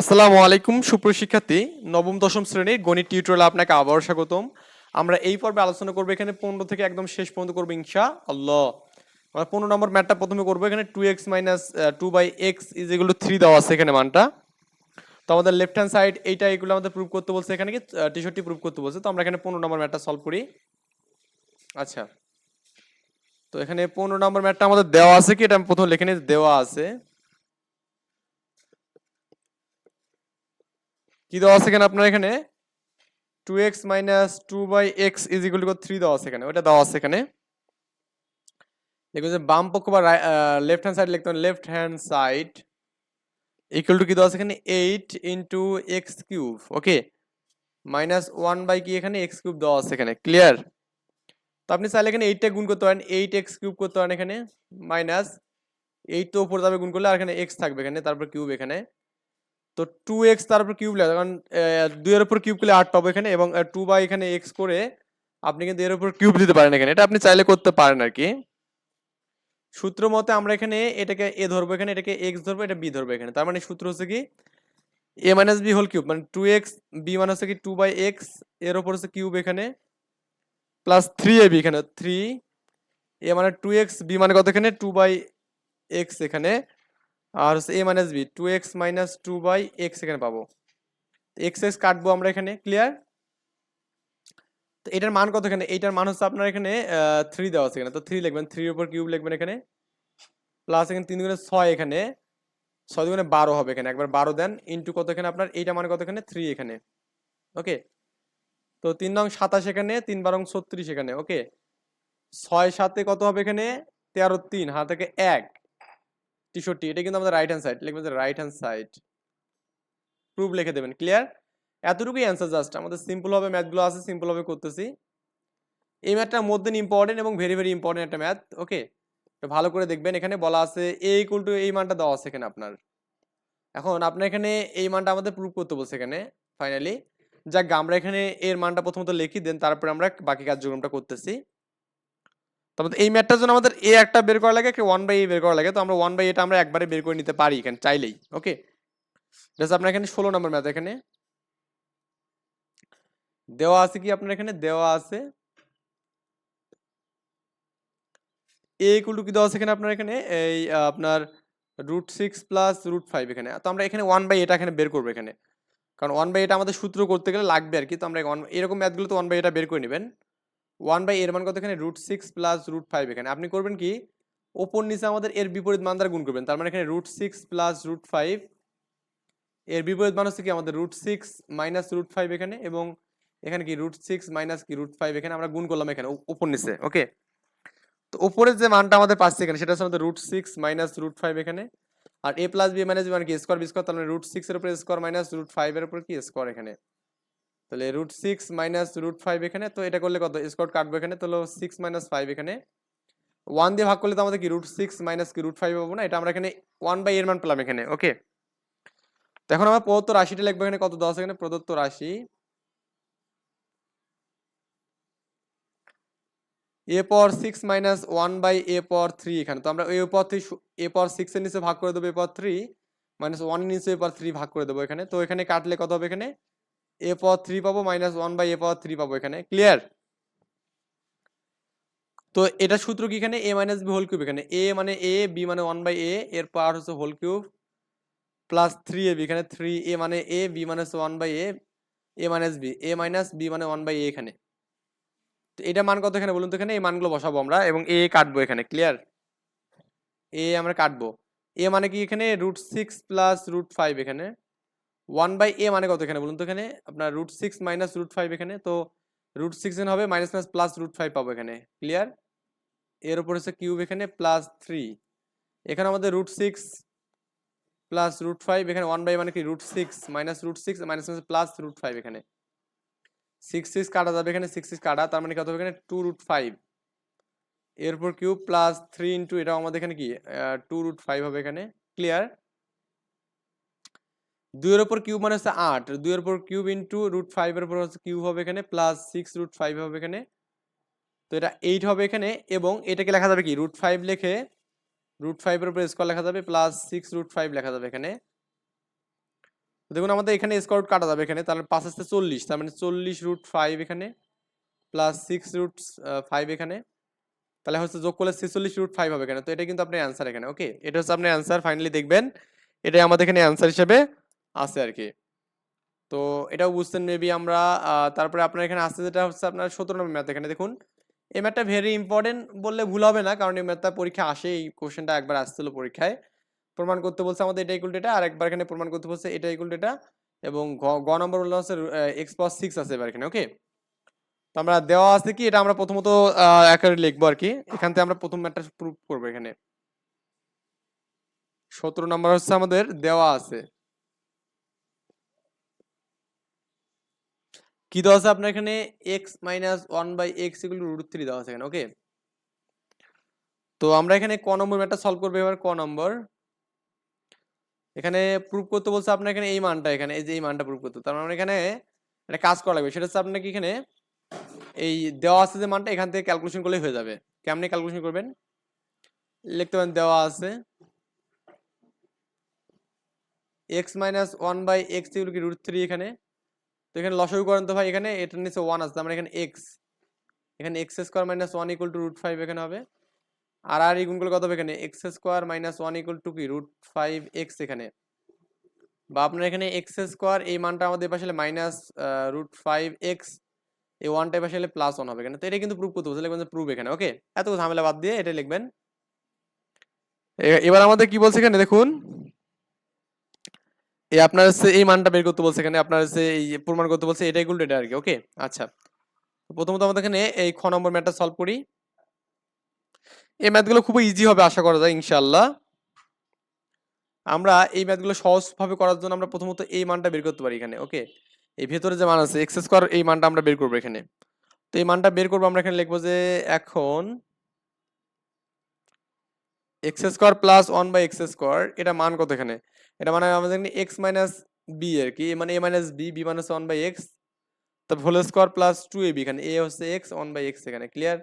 আসসালামু আলাইকুম সুপ্রশিক্ষার্থী নবম, দশম শ্রেণির গণিত টিউটোরিয়ালে আপনাকে আবারও স্বাগতম। আমরা এই পর্বে আলোচনা করব, এখানে পনেরো থেকে একদম শেষ পর্যন্ত করব ইনশা আল্লাহ আমরা পনেরো নম্বর ম্যাটটা প্রথমে করব, এখানে two x minus two by x is এগুলো থ্রি দেওয়া আছে এখানে মানটা। তো আমাদের লেফট হ্যান্ড সাইড এইটা এগুলো আমাদের প্রুভ করতে বলছে, এখানে কি টিশার্টটি প্রুভ করতে বলছে। তো আমরা এখানে পনেরো নম্বর ম্যাটটা সলভ করি। আচ্ছা। তো এখানে পনেরো নম্বর ম্যাটটা আমাদের দেওয়া আছে কি? এটা আমি প্রথম লেখে দেওয়া আছে। কি দেওয়া আছে এখানে আপনার এখানে? Two x minus two by x is equal to three দেওয়া আছে এখানে ওটা দেওয়া আছে এখানে। দেখুন যে বাম পক্ষ বা লেফট হ্যান্ড সাইড লিখতে হবে left hand side equal to কি দেওয়া আছে এখানে? Eight into x cube okay minus one by কি এখানে? এক্স কিউব দেওয়া আছে এখানে ক্লিয়ার তো আপনি চাইলে এখানে এইটটা গুণ করতে পারেন এইট এক্স কিউব করতে পারেন এখানে মাইনাস এইট তো উপর যাবে গুণ করলে আর এখানে এক্স থাকবে এখানে, তারপর কিউব এখানে। তো টু এক্স তার উপর কিউব লাগে কারণ দুইয়ের উপর কিউব করলে আট পাবো এখানে এবং টু বাই এখানে এক্স করে আপনি কিন্তু এর উপর কিউব দিতে পারেন এখানে। এটা আপনি চাইলে করতে পারেন আর কি। সূত্র মতে আমরা এখানে এটাকে এ ধরবো, এখানে এটাকে এক্স ধরবো, এটা বি ধরবো এখানে। তার মানে সূত্র হচ্ছে কি a minus b whole cube মানে টু এক্স বি মানে হচ্ছে কি টু বাই এক্সের ওপর হচ্ছে কিউব এখানে প্লাস থ্রি এ বি এখানে থ্রি এ মানে টু এক্স বি মানে কত এখানে? টু বাই এক্স এখানে। আর হচ্ছে a minus b two x minus two by x এখানে পাবো। এক্স এক্স কাটবো আমরা এখানে ক্লিয়ার তো এটার মান কত এখানে? এইটার মান হচ্ছে আপনার এখানে থ্রি দেওয়া আছে এখানে। তো থ্রি লিখবেন থ্রির উপর কিউব লিখবেন এখানে। প্লাস এখানে তিন গুণে ছয় এখানে, ছয় দুগুণে বারো হবে এখানে। একবার বারো দেন ইন্টু কত এখানে আপনার? এইটা মানে কত এখানে? থ্রি এখানে। ওকে তো তিন নং সাতাশ এখানে, তিন বারং ছত্রিশ এখানে। ওকে ছয় সাতে কত হবে এখানে? তেরো তিন, হাত এক। তেষট্টি, এটা কিন্তু আমাদের রাইট হ্যান্ড সাইড লিখবেন যে রাইট হ্যান্ড সাইড প্রুফ লিখে দেবেন ক্লিয়ার এতটুকুই অ্যান্সার জাস্ট আমাদের সিম্পল হবে ম্যাথগুলো আছে সিম্পল হবে করতেছি। এই ম্যাথটার মধ্যে ইম্পর্টেন্ট এবং ভেরি ভেরি ইম্পর্টেন্ট একটা ম্যাথ ওকে তো ভালো করে দেখবেন, এখানে বলা আছে এ ইকুয়াল টু এই মানটা দেওয়া আছে এখানে আপনার। এখন আপনার এখানে এই মানটা আমাদের প্রুফ করতে বলছে এখানে ফাইনালি যাক, আমরা এখানে এর মানটা প্রথমত লিখি দেন তারপরে আমরা বাকি কার্যক্রমটা করতেছি। তবে এই ম্যাথটার জন্য আমাদের এ একটা বের করা লাগে, একটা ওয়ান বাই এ বের করা লাগে। তো আমরা ওয়ান বাই এটা আমরা একবারে বের করে নিতে পারি এখানে চাইলেই ওকে জাস্ট আপনার এখানে ষোলো নম্বর ম্যাথ এখানে। দেওয়া আছে কি আপনার এখানে? দেওয়া আছে। এ টু কি দেওয়া আছে এখানে আপনার এখানে? এই আপনার root six plus root five এখানে। তো আমরা এখানে ওয়ান বাই এটা এখানে বের করব এখানে। কারণ ওয়ান বাই এটা আমাদের সূত্র করতে গেলে লাগবে আর কি। তো আমরা one- এরকম ম্যাথগুলো তো ওয়ান বাই এটা বের করে নেবেন। ওয়ান বাই এর মান কত এখানে root six plus root five এখানে। আপনি করবেন কি? ওপর নিচে আমাদের এর বিপরীত মান দ্বারা গুণ করবেন। তার মানে এখানে root six plus root five. এর বিপরীত মান হচ্ছে কি? আমাদের root six minus root five এখানে এবং এখানে কি? রুট সিক্স মাইনাস কি? রুট ফাইভ এখানে আমরা গুণ করলাম এখানে ওপর নিচে, ওকে? তো ওপরের যে মানটা আমাদের পাচ্ছে এখানে, সেটা হচ্ছে আমাদের root six minus root five এখানে। আর a plus b minus b মানে কি? স্কোয়ার বি স্কোয়ার, তার মানে রুট সিক্স এর উপরে স্কোয়ার মাইনাস রুট ফাইভ এর উপর কি? স্কোয়ার এখানে। তাহলে root six minus root five এখানে, তো এটা করলে কত? স্কোয়ার কাটবো এখানে, তাহলে সিক্স মাইনাস ফাইভ এখানে। ওয়ান দিয়ে ভাগ করলে তো আমাদের কি? রুট সিক্স মাইনাস কি? রুট ফাইভ পাবো না, এটা আমরা এখানে ওয়ান বাই এর মান পেলাম এখানে ওকে তো এখন আমরা প্রদত্ত রাশিটা লিখব এখানে, কত? দশ এখানে, প্রদত্ত রাশি। এ পর six minus one by a পর থ্রি এখানে, তো আমরা এ পর থ্রি এ পর সিক্স এর নিচে ভাগ করে দেবো এ পর থ্রি মাইনাস ওয়ান নিচে এ পর থ্রি ভাগ করে দেবো এখানে, তো এখানে কাটলে কত হবে এখানে? এ পর থ্রি পাবো মাইনাস ওয়ান বাই এ পর থ্রি পাবো এখানে ক্লিয়ার তো এটা সূত্র কি এখানে? A minus b whole cube এখানে। এ মানে এ বি মানে ওয়ান বাই এ এর পাওয়ার হচ্ছে whole cube plus three a b এখানে থ্রি এ মানে এ বি মানে one by a a minus b a minus b মানে one by a এখানে। তো এটা মান কত এখানে বলুন তো এখানে? এই মানগুলো বসাবো আমরা এবং এ কাটবো এখানে ক্লিয়ার এ আমরা কাটবো। এ মানে কি এখানে? Root six plus root five এখানে। ওয়ান বাই এ মানে কত এখানে বলুন তো এখানে? আপনার root six minus root five এখানে, তো রুট সিক্স এখানে হবে minus minus plus root five পাবো এখানে ক্লিয়ার এর উপর হচ্ছে কিউব এখানে প্লাস থ্রি এখানে আমাদের root six plus root five এখানে ওয়ান বাই মানে কি? Root six minus root six minus minus plus root five এখানে। সিক্স সিক্স কাটা যাবে এখানে সিক্স সিক্স কাটা, তার মানে কত হবে এখানে? টু রুট ফাইভ এরপর কিউব প্লাস থ্রি ইন্টু এটাও আমাদের এখানে কি? টু রুট ফাইভ হবে এখানে ক্লিয়ার দুইয়ের উপর কিউব মানে হচ্ছে আট, দুইয়ের উপর কিউব ইন্টু রুট ফাইভের উপর হচ্ছে কিউব হবে এখানে প্লাস সিক্স রুট ফাইভ হবে এখানে। তো এটা এইট হবে এখানে এবং এটাকে লেখা যাবে কি? রুট ফাইভ লেখে রুট ফাইভের উপর স্কোয়ার লেখা যাবে প্লাস সিক্স রুট ফাইভ লেখা যাবে এখানে। দেখুন আমাদের এখানে স্কোয়ার কাটা যাবে এখানে, তাহলে পাঁচ আসতে চল্লিশ, তার মানে চল্লিশ রুট ফাইভ এখানে প্লাস সিক্স রুট ফাইভ এখানে। তাহলে হচ্ছে যোগ করলে ছেচল্লিশ রুট ফাইভ হবে এখানে। তো এটা কিন্তু আপনার অ্যান্সার এখানে ওকে এটা হচ্ছে আপনার অ্যান্সার ফাইনালি দেখবেন। এটাই আমাদের এখানে অ্যান্সার হিসেবে আছে আর কি তো এটাও বুঝতেন মেবি আমরা তারপরে আপনার এখানে আসছে যেটা হচ্ছে আপনার সতেরো নম্বর ম্যাথ এখানে দেখুন। এই ম্যাথটা ভেরি ইম্পর্টেন্ট বললে ভুল হবে না, কারণ এই ম্যাথটা পরীক্ষা আসে, এই কোশ্চেনটা একবার আসছিল পরীক্ষায়। প্রমাণ করতে বলছে আমাদের এটা ইকুয়াল ডেটা আর একবার এখানে প্রমাণ করতে বলছে এটা ইকুয়াল ডেটা এবং গ নম্বর বললাম হচ্ছে এক্স পাওয়ার সিক্স আছে এবার এখানে ওকে তো আমরা দেওয়া আছে কি, এটা আমরা প্রথমত একেবারে লিখব আর কি এখান থেকে আমরা প্রথম ম্যাথটা প্রুফ করব এখানে। সতেরো নম্বর হচ্ছে আমাদের দেওয়া আছে। কি দেওয়া আছে আপনার এখানে? X minus one by x equal root three দেওয়া আছে এখানে ওকে তো আমরা এখানে ক নম্বর ম্যাথটা সলভ করব, এবার ক নম্বর এখানে প্রুফ করতে বলছে আপনার এখানে এই মানটা এখানে, এই যে এই মানটা প্রুফ করতে। তার মানে এখানে একটা কাজ করা লাগবে, সেটা হচ্ছে আপনাকে এখানে এই দেওয়া আছে যে মানটা, এখান থেকে ক্যালকুলেশন করলেই হয়ে যাবে। কেমনে ক্যালকুলেশন করবেন? লিখতে পারেন, দেওয়া আছে x minus one by x এগুলো কি রুট থ্রি এখানে। তো এখানে লসাগু করেন তো ভাই এখানে এটার নিচে ওয়ান আছে আমরা এখানে এক্স এখানে x square minus one equal two root five এখানে হবে। আর আর গুণ করলে কত হবে এখানে? X square minus one equal two কি? রুট ফাইভ এক্স এখানে। বা আপনার এখানে এক্স স্কোয়ার এই মানটা আমাদের পাশে মাইনাস রুট ফাইভ এক্স এই ওয়ানটা পাশে প্লাস ওয়ান হবে এখানে। তো এটা কিন্তু প্রুভ করতে বলছে লিখবেন প্রুভ এখানে ওকে এত ঝামেলা বাদ দিয়ে এটা লিখবেন। এবার আমাদের কি বলছে এখানে? দেখুন। এই আপনার হচ্ছে এই মানটা বের করতে বলছে এখানে, আপনার হচ্ছে এই প্রমাণ করতে বলছে আর কি ওকে আচ্ছা। প্রথমত আমাদের এখানে এই খ নম্বর সলভ করি। এই ম্যাথগুলো ইজি হবে আশা করা যায়, ইনশাআল্লাহ। আমরা এই ম্যাথগুলো সহজভাবে করার জন্য আমরা প্রথমত এই মানটা বের করতে পারি এখানে ওকে এই ভেতরে যে মান আছে এক্স স্কোয়ার এই মানটা আমরা বের করব এখানে। তো এই মানটা বের করব আমরা এখানে লিখব যে এখন x square plus one by x square এটা মান কত এখানে? এটা মানে আমাদের এক্স মাইনাস বি আর কি? মানে A minus B B minus one by x তারপর whole square plus two A B এখানে এ হচ্ছে এক্স ওয়ান বাই এক্স এখানে ক্লিয়ার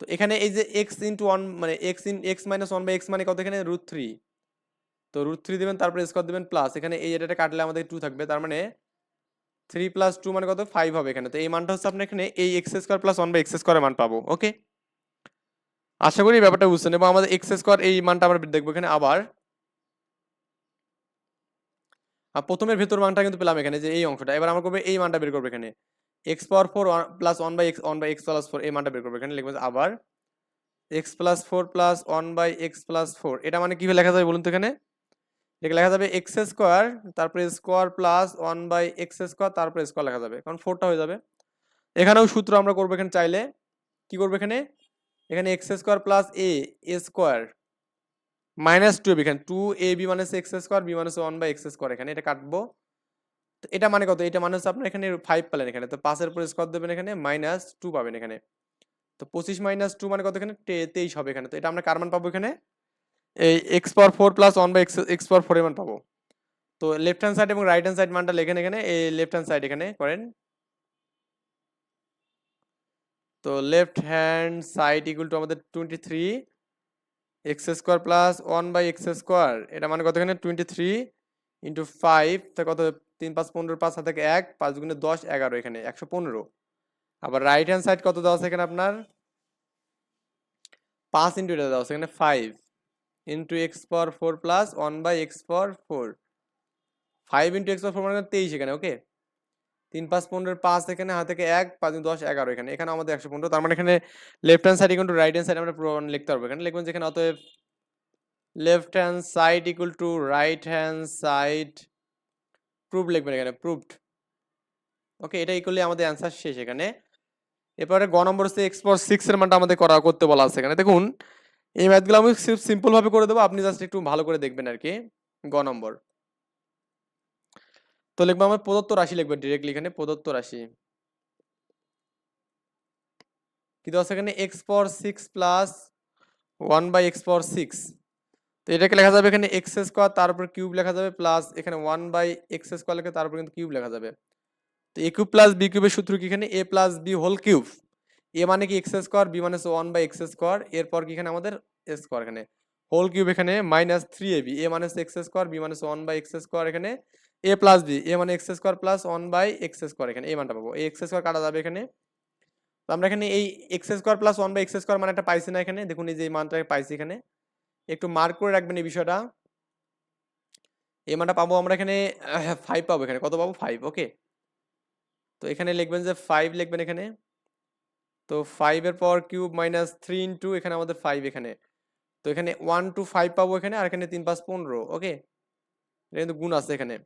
তো এখানে এই যে এক্স ইন্টু ওয়ান মানে x in x minus one by x মানে কত এখানে? রুট থ্রি তো রুট থ্রি দেবেন, তারপরে স্কোয়ার দেবেন প্লাস এখানে এই এটা কাটলে আমাদের টু থাকবে, তার মানে থ্রি প্লাস টু মানে কত? ফাইভ হবে এখানে, তো এই মানটা হচ্ছে আপনার এখানে এই x square plus one by x স্কোয়ারের মান পাবো ওকে আশা করি ব্যাপারটা বুঝছেন, এবং আমাদের এক্স স্কোয়ার এই মানটা আমরা দেখব এখানে আবার আর প্রথমের ভেতর মানটা কিন্তু পেলাম এখানে যে এই অংশটা। এবার আমরা করব এই মানটা বের করবে এখানে। X power four plus one by x one by x plus four এই মানটা বের করবে। এখানে লিখব আবার x plus four plus one by x plus four এটা মানে কীভাবে লেখা যাবে বলুন তো এখানে? লেখা যাবে এক্স স্কোয়ার তারপরে square plus one by x square তারপরে স্কোয়ার লেখা যাবে। কারণ ফোরটা হয়ে যাবে। এখানেও সূত্র আমরা করব এখানে চাইলে। কি করব এখানে? এখানে x square plus A square minus two A B এখানে টু এ বি মানে এক্স স্কোয়ার বি মানে ওয়ান বাই এক্স স্কোয়ার এখানে এটা কাটবো। তো এটা মানে কত? এটা মানে হচ্ছে আপনার এখানে ফাইভ পেলেন এখানে। তো পাঁচের পর স্কোয়ার দেবেন এখানে মাইনাস টু পাবেন এখানে। তো পঁচিশ মাইনাস টু মানে কত এখানে? তেইশ হবে এখানে। তো এটা আমরা কার মান পাবো এখানে? এই x power four plus one by x x power four মান পাবো। তো লেফট হ্যান্ড সাইড এবং রাইট হ্যান্ড সাইড মানটা লেখেন এখানে। এই লেফট হ্যান্ড সাইড এখানে করেন। তো left hand side equal to আমাদের twenty three x square plus one by x square, এটা মানে কত এখানে টোয়েন্টি থ্রি ইন্টু ফাইভ তা কত? তিন পাঁচ পনেরো, পাঁচ হাতে এক পাঁচ গুণে দশ, এগারো এখানে, একশো পনেরো। আবার রাইট হ্যান্ড সাইড কত দেওয়া আছে এখানে আপনার? পাঁচ ইন্টু এটা দেওয়া আছে, এখানে five into x power four plus one by x power four five into x power four মানে তেইশ এখানে ওকে তিন পাঁচ পনেরো, পাঁচ এখানে, হাত থেকে এক, পাঁচ দশ, এগারো এখানে। এখানে আমাদের একশো পনেরো, তার মানে এখানে left hand side equal to right hand side আমরা পুরো লিখতে পারব। এখানে লিখবেন যেখানে অতএব left hand side equal to right hand side prove লিখবেন এখানে প্রুভড ওকে এটা ইকুয়ালি আমাদের অ্যান্সার শেষ এখানে। এরপরে গ নম্বর হচ্ছে এক্স পাওয়ার সিক্স এর মানটা আমাদের করা, করতে বলা আছে এখানে। দেখুন, এই ম্যাথগুলো আমি সিম্পল ভাবে করে দেবো, আপনি জাস্ট একটু ভালো করে দেখবেন আর কি গ নম্বর। তো লিখব আমার প্রদত্ত রাশি লিখব ডিরেক্টলি এখানে প্রদত্ত রাশি। কি দেওয়া আছে এখানে? X power six plus one by x power six তো এটাকে লেখা যাবে এখানে এক্স স্কোয়ার তারপর কিউব লেখা যাবে প্লাস এখানে ওয়ান বাই এক্স স্কোয়ার লেখা তারপর কিন্তু কিউব লেখা যাবে। তো এ কিউব প্লাস বি কিউবের সূত্র কি এখানে? A plus B whole cube A মানে কি এক্স স্কোয়ার বি মানে ওয়ান বাই এক্স স্কোয়ার এরপর কি এখানে আমাদের স্কোয়ার এখানে। হোল কিউব এখানে minus three A B A মানে এক্স স্কোয়ার বি মানে ওয়ান বাই এক্স স্কোয়ার এখানে। এ প্লাস বি এ মানে x square plus one by x square এখানে, এই মানটা পাবো। এই এক্স স্কোয়ার কাটা যাবে এখানে। তো আমরা এখানে এই x square plus one by x square মানে একটা পাইছি না এখানে। দেখুন এই যে মানটা পাইছি এখানে। একটু মার্ক করে রাখবেন এই বিষয়টা। এই মানটা পাবো আমরা এখানে ফাইভ পাবো এখানে। কত পাবো? ফাইভ ওকে তো এখানে লিখবেন যে ফাইভ লিখবেন এখানে। তো ফাইভের পর কিউব মাইনাস থ্রি ইন্টু এখানে আমাদের ফাইভ এখানে। তো এখানে ওয়ান টু ফাইভ পাবো এখানে, আর এখানে তিন পাঁচ পনেরো ওকে এটা কিন্তু গুণ আছে এখানে।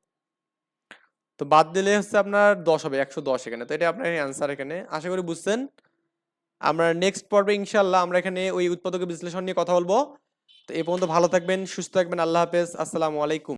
তো বাদ দিলে হচ্ছে আপনার দশ হবে, একশো দশ এখানে। তো এটা আপনার অ্যান্সার এখানে। আশা করি বুঝছেন। আমরা নেক্সট পর্বে ইনশাল্লাহ আমরা এখানে ওই উৎপাদকের বিশ্লেষণ নিয়ে কথা বলব। তো এ পর্যন্ত ভালো থাকবেন, সুস্থ থাকবেন, আল্লাহ হাফেজ। আসসালামু আলাইকুম।